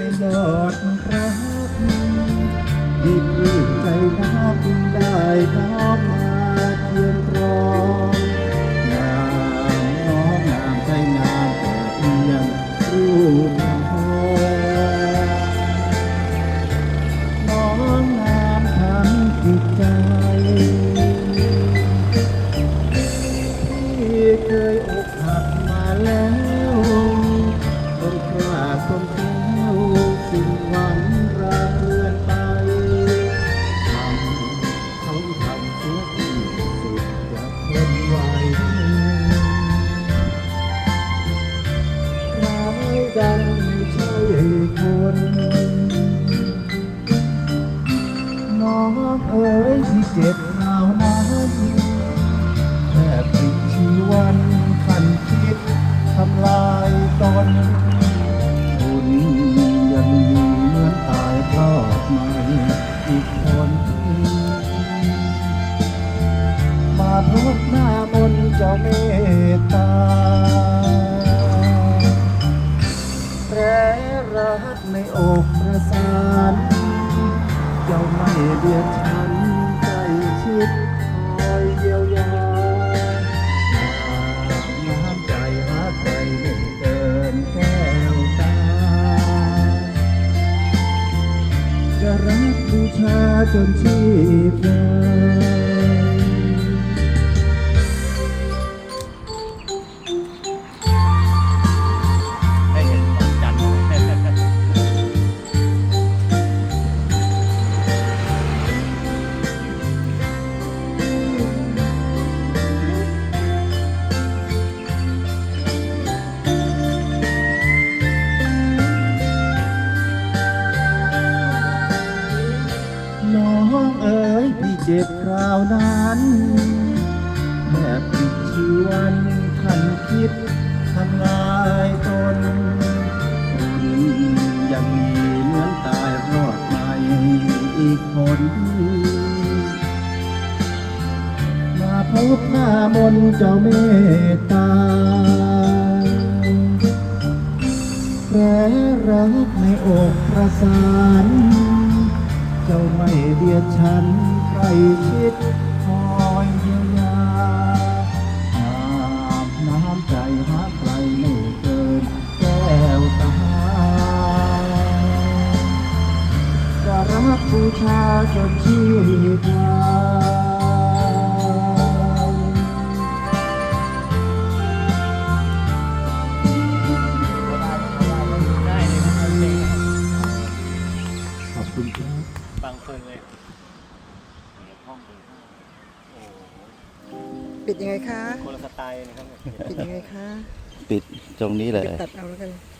ในบอดรักดีดิ้มใจนักงคุได้น้องมาเพียนพรองงามน้องงามใจงามแต่เพียงรูปทองน้องงามทั้งจิตใจที่เคยอกหักมาแล้ว เจ็บหนาวนั้นแค่ปลิชีวันขันคิดทำลายตนคุณยังมีเหมือนตายทอดใหม่อีกคนมาพบหน้ามนต์เจ้าเมตตาแรรักในอกประสานเจ้าไม่เบียดฉัน ชาจนชีพเลา น้องเอ๋ยพี่เจ็บคราวนั้นแม่ปิดชีวันขันคิดทำลายตนคุณยังมีเหมือนตายรอดใหม่อีกคนมาพบหน้ามนเจ้าเมตตาแผลรักในอกประสาน เจ้าไม่เบียดฉันใกล้ชิดคอยเยียวยาอาบน้ำใจหาใครไม่เกินแก้วตาจะรักบูชาจนชีวิตาขอบคุณครับ ฟังเพลินเลยเหนือห้องเลยโอ้โหปิดยังไงคะ คนละสไตล์นะครับเนี่ยปิดยังไงคะ ปิดตรงนี้เลย ปิดตัดเอาแล้วกัน